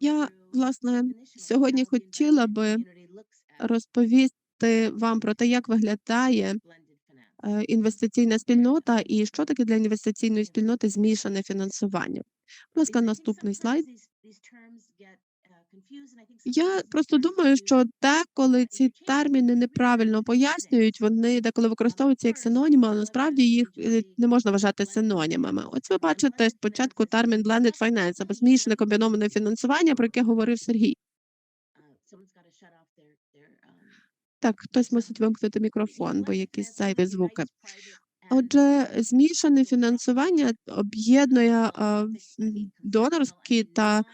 Я, власне, сьогодні хотіла би розповісти вам про те, як виглядає е, інвестиційна спільнота і що таке для інвестиційної спільноти змішане фінансування. Будь ласка, наступний слайд. Я просто думаю, що деколи ці терміни неправильно пояснюють, вони деколи використовуються як синоніми, але насправді їх е, не можна вважати синонімами. Ось ви бачите спочатку термін blended finance або змішане комбіноване фінансування, про яке говорив Сергій. Так, хтось мусить вимкнути мікрофон, бо якісь зайві звуки. Отже, змішане фінансування об'єднує м, донорський та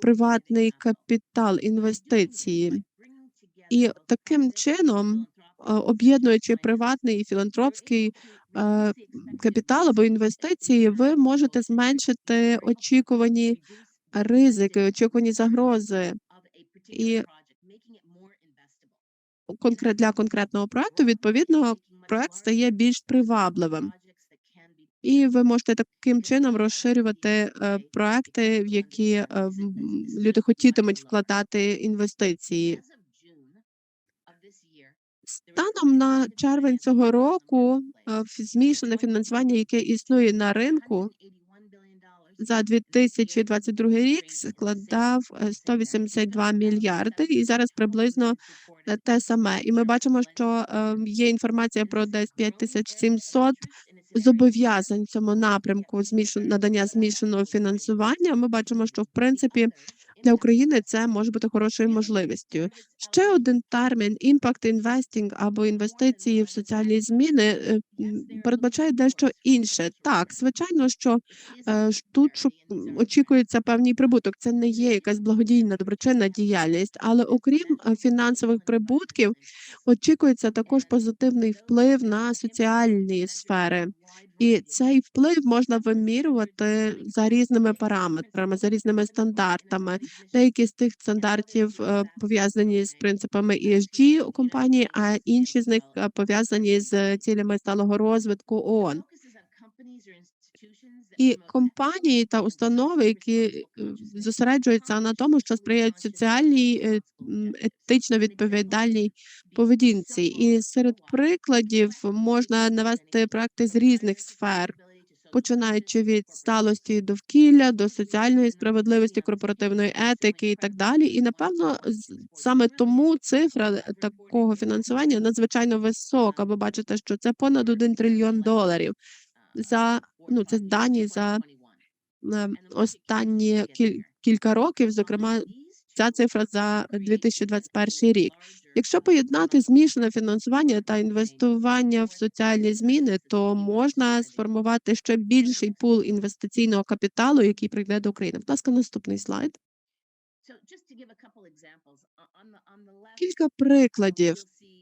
приватний капітал інвестиції. І таким чином, об'єднуючи приватний і філантропський е, капітал або інвестиції, ви можете зменшити очікувані ризики, очікувані загрози. І конкрет для конкретного проекту, відповідно, проект стає більш привабливим. І ви можете таким чином розширювати е, проекти, в які е, люди хотітимуть вкладати інвестиції. Станом на червень цього року е, змішане фінансування, яке існує на ринку за 2022 рік, складав е, 182 мільярди, і зараз приблизно е, те саме. І ми бачимо, що е, є інформація про десь 5700 зобов'язань в цьому напрямку змішан- надання змішаного фінансування. Ми бачимо, що в принципі для України це може бути хорошою можливістю. Ще один термін impact investing або інвестиції в соціальні зміни е, передбачає дещо інше. Так, звичайно, що е, тут очікується певний прибуток. Це не є якась благодійна доброчинна діяльність, але окрім е, фінансових прибутків, очікується також позитивний вплив на соціальні сфери. І цей вплив можна вимірювати за різними параметрами, за різними стандартами. Деякі з тих стандартів е, пов'язані з принципами ESG у компанії, а інші з них е, пов'язані з цілями сталого розвитку ООН. І компанії та установи, які е, зосереджуються на тому, що сприяють соціальній е, етично відповідальній поведінці. І серед прикладів можна навести проекти з різних сфер, починаючи від сталості довкілля до соціальної справедливості, корпоративної етики і так далі. І напевно, саме тому цифра такого фінансування надзвичайно висока. Ви бачите, що це понад 1 трильйон доларів за ну це дані за останні кіль- кілька років, зокрема ця цифра за 2021 рік. Якщо поєднати змішане фінансування та інвестування в соціальні зміни, то можна сформувати ще більший пул інвестиційного капіталу, який прийде до України. Будь ласка, наступний слайд. Кілька прикладів.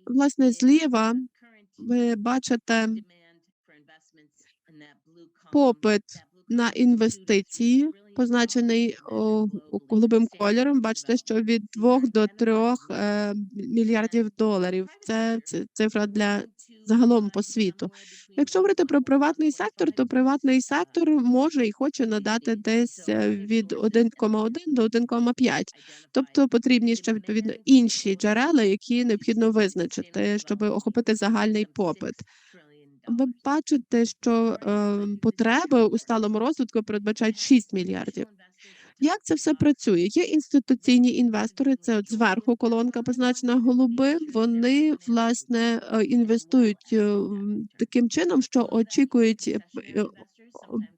Власне, зліва ви бачите попит на інвестиції, позначений голубим кольором. Бачите, що від 2 до 3 е, мільярдів доларів. Це, це цифра для загалом по світу. Якщо говорити про приватний сектор, то приватний сектор може і хоче надати десь е, від 1,1 до 1,5. Тобто потрібні ще відповідно інші джерела, які необхідно визначити, щоб охопити загальний попит. Ви бачите, що е, потреби у сталому розвитку передбачають 6 мільярдів. Як це все працює? Є інституційні інвестори. Це от зверху колонка позначена голубим. Вони власне е, інвестують е, таким чином, що очікують е,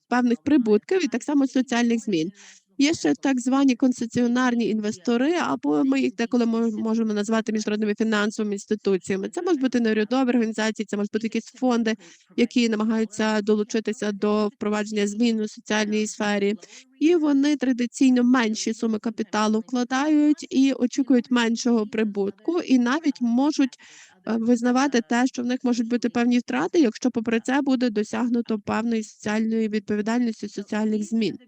певних прибутків і так само соціальних змін. Є ще так звані концесіонарні інвестори, або ми їх деколи мо- можемо назвати міжнародними фінансовими інституціями. Це можуть бути неурядові організації, це можуть бути якісь фонди, які намагаються долучитися до впровадження змін у соціальній сфері, і вони традиційно менші суми капіталу вкладають і очікують меншого прибутку, і навіть можуть е, визнавати те, що в них можуть бути певні втрати, якщо попри це буде досягнуто певної соціальної відповідальності, соціальних змін.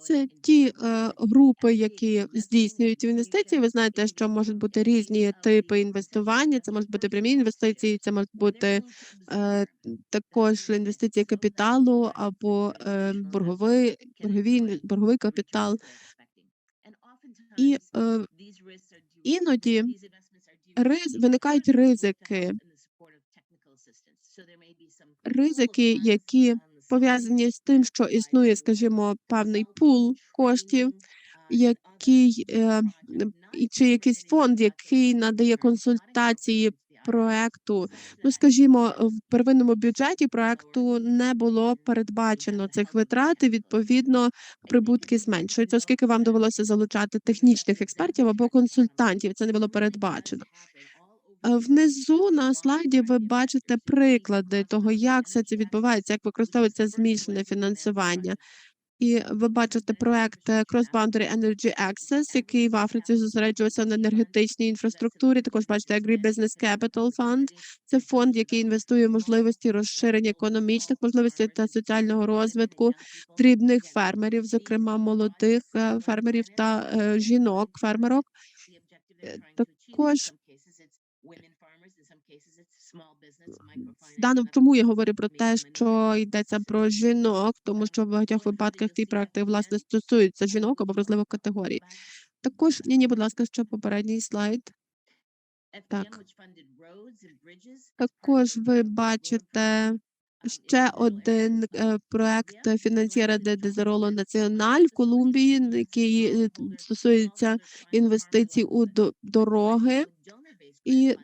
Це ті, е, групи, які здійснюють інвестиції. Ви знаєте, що можуть бути різні типи інвестування. Це можуть бути прямі інвестиції, це можуть бути, е, також інвестиції капіталу або, е, борговий боргові борговий капітал. І, е, іноді риз виникають ризики. Ризики, які пов'язані з тим, що існує, скажімо, певний пул коштів, який, е, чи якийсь фонд, який надає консультації проекту. Ну, скажімо, в первинному бюджеті проекту не було передбачено цих витрат, і відповідно прибутки зменшуються, оскільки вам довелося залучати технічних експертів або консультантів. Це не було передбачено. Е, внизу на слайді ви бачите приклади того, як все це відбувається, як використовується змішане фінансування. І ви бачите проект е, Cross Boundary Energy Access, який в Африці зосереджувався на енергетичній інфраструктурі. Також бачите Agribusiness Capital Fund. Це фонд, який інвестує в можливості розширення економічних можливостей та соціального розвитку дрібних фермерів, зокрема молодих е, фермерів та жінок, фермерок. Е, також в даному чому я говорю про те, що йдеться про жінок, тому що в багатьох випадках ті проекти власне стосуються жінок або вразливих категорій. Також ні, ні, будь ласка, ще попередній слайд. Так. Також ви бачите ще один е, проект фінансіра де Дезероло Національ в Колумбії, який е, стосується інвестицій у дороги. І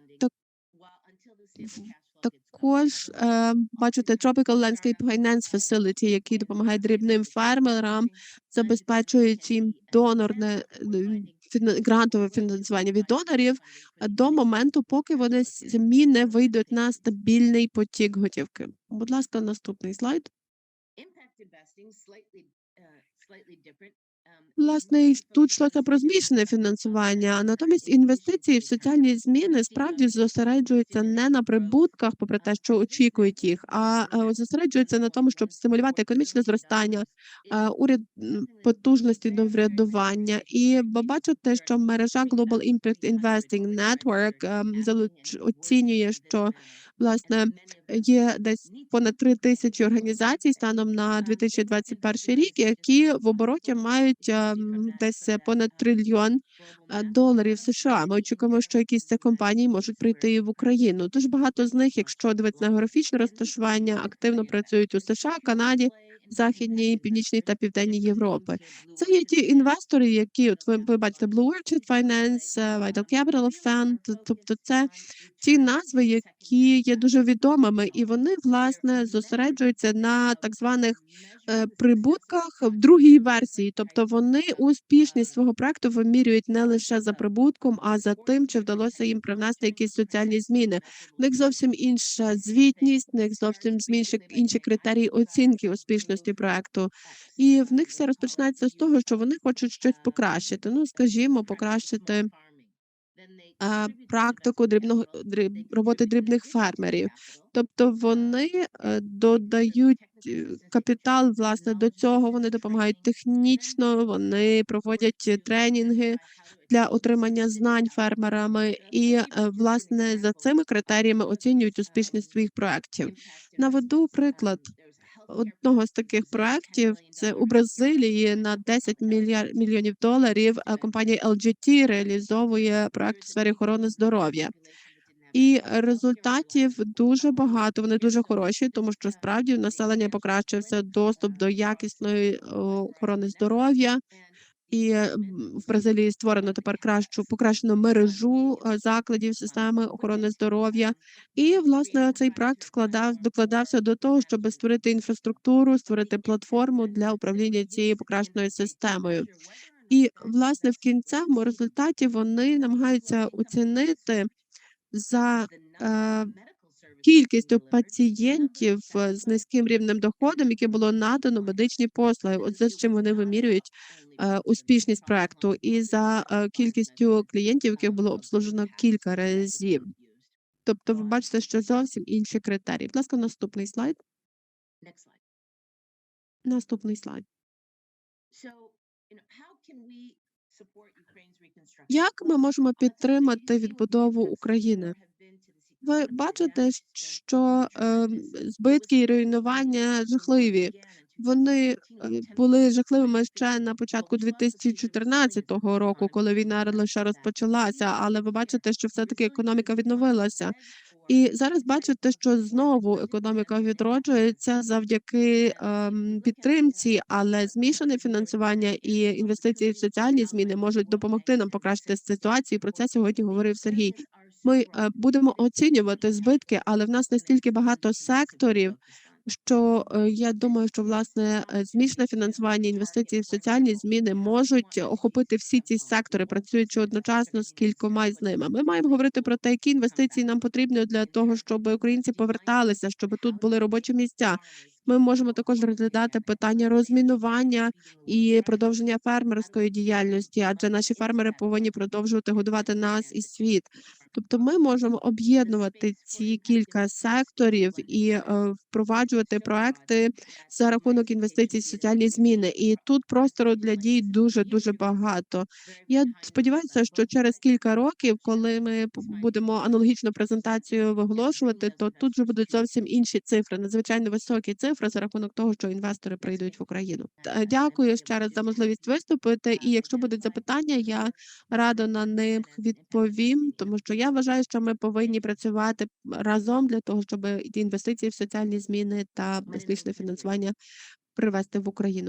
також е, бачите Tropical Landscape Finance Facility, який допомагає дрібним фермерам, забезпечуючи їм донорне е, грантове фінансування від донорів до моменту, поки вони самі не вийдуть на стабільний потік готівки. Будь ласка, наступний слайд. Власне, і тут йшлося про змішане фінансування, а натомість інвестиції в соціальні зміни справді зосереджуються не на прибутках, попри те, що очікують їх, а е, зосереджуються на тому, щоб стимулювати економічне зростання, е, уряд потужності до врядування. І ви бачите, що мережа Global Impact Investing Network ем, оцінює, що власне є десь понад три тисячі організацій станом на 2021 рік, які в обороті мають ем, десь понад трильйон е, доларів США. Ми очікуємо, що якісь з компанії можуть прийти в Україну. Дуже багато з них, якщо дивитися на географічне розташування, активно працюють у США, Канаді, Західній, Північній та Південній Європи. Це є ті інвестори, які от ви, ви бачите Blue Orchid Finance, е, Vital Capital Fund, тобто це ті назви, які є дуже відомими, і вони власне зосереджуються на так званих е, прибутках в другій версії. Тобто вони успішність свого проекту вимірюють не лише за прибутком, а за тим, чи вдалося їм привнести якісь соціальні зміни. В них зовсім інша звітність, в них зовсім інші, інші критерії оцінки успішності проекту. І в них все розпочинається з того, що вони хочуть щось покращити. Ну, скажімо, покращити практику дрібного дріб, роботи дрібних фермерів. Тобто вони е, додають е, капітал власне до цього. Вони допомагають технічно, вони проводять тренінги для отримання знань фермерами, і е, власне за цими критеріями оцінюють успішність своїх проектів. Наведу приклад одного з таких проектів. Це у Бразилії на 10 мільярд мільйонів доларів. Компанія LGT реалізовує проект у сфері охорони здоров'я. І результатів дуже багато. Вони дуже хороші, тому що справді населення покращився доступ до якісної охорони здоров'я. І в Бразилії створено тепер кращу покращену мережу е, закладів системи охорони здоров'я. І власне цей проект вкладав докладався до того, щоб створити інфраструктуру, створити платформу для управління цією покращеною системою. І власне в кінцевому результаті вони намагаються оцінити за е, кількістю пацієнтів з низьким рівнем доходом, яке було надано медичні послуги. От за чим вони вимірюють е, успішність проекту, і за е, кількістю клієнтів, яких було обслужено кілька разів. Тобто, ви бачите, що зовсім інші критерії. Будь ласка, наступний слайд. Наступний слайд. Як ми можемо підтримати відбудову України? Ви бачите, що, ем, збитки і руйнування жахливі. Вони, е, були жахливими ще на початку 2014 року, коли війна лише розпочалася, але ви бачите, що все-таки економіка відновилася. І зараз бачите, що знову економіка відроджується завдяки, ем, підтримці, але змішане фінансування і інвестиції в соціальні зміни можуть допомогти нам покращити ситуацію. Про це сьогодні говорив Сергій. Ми, е, будемо оцінювати збитки, але в нас настільки багато секторів, що, е, я думаю, що власне, е, змішане фінансування, інвестиції в соціальні зміни можуть охопити всі ці сектори, працюючи одночасно з кількома з ними. Ми маємо говорити про те, які інвестиції нам потрібні для того, щоб українці поверталися, щоб тут були робочі місця. Ми можемо також розглядати питання розмінування і продовження фермерської діяльності, адже наші фермери повинні продовжувати годувати нас і світ. Тобто ми можемо об'єднувати ці кілька секторів і, е, впроваджувати проекти за рахунок інвестицій в соціальні зміни. І тут простору для дій дуже дуже багато. Я сподіваюся, що через кілька років, коли ми будемо аналогічну презентацію виголошувати, то тут вже будуть зовсім інші цифри, надзвичайно високі цифри за рахунок того, що інвестори прийдуть в Україну. Дякую ще раз за можливість виступити. І якщо будуть запитання, я радо на них відповім, тому що я вважаю, що ми повинні працювати разом для того, щоб інвестиції в соціальні зміни та безпечне фінансування привести в Україну.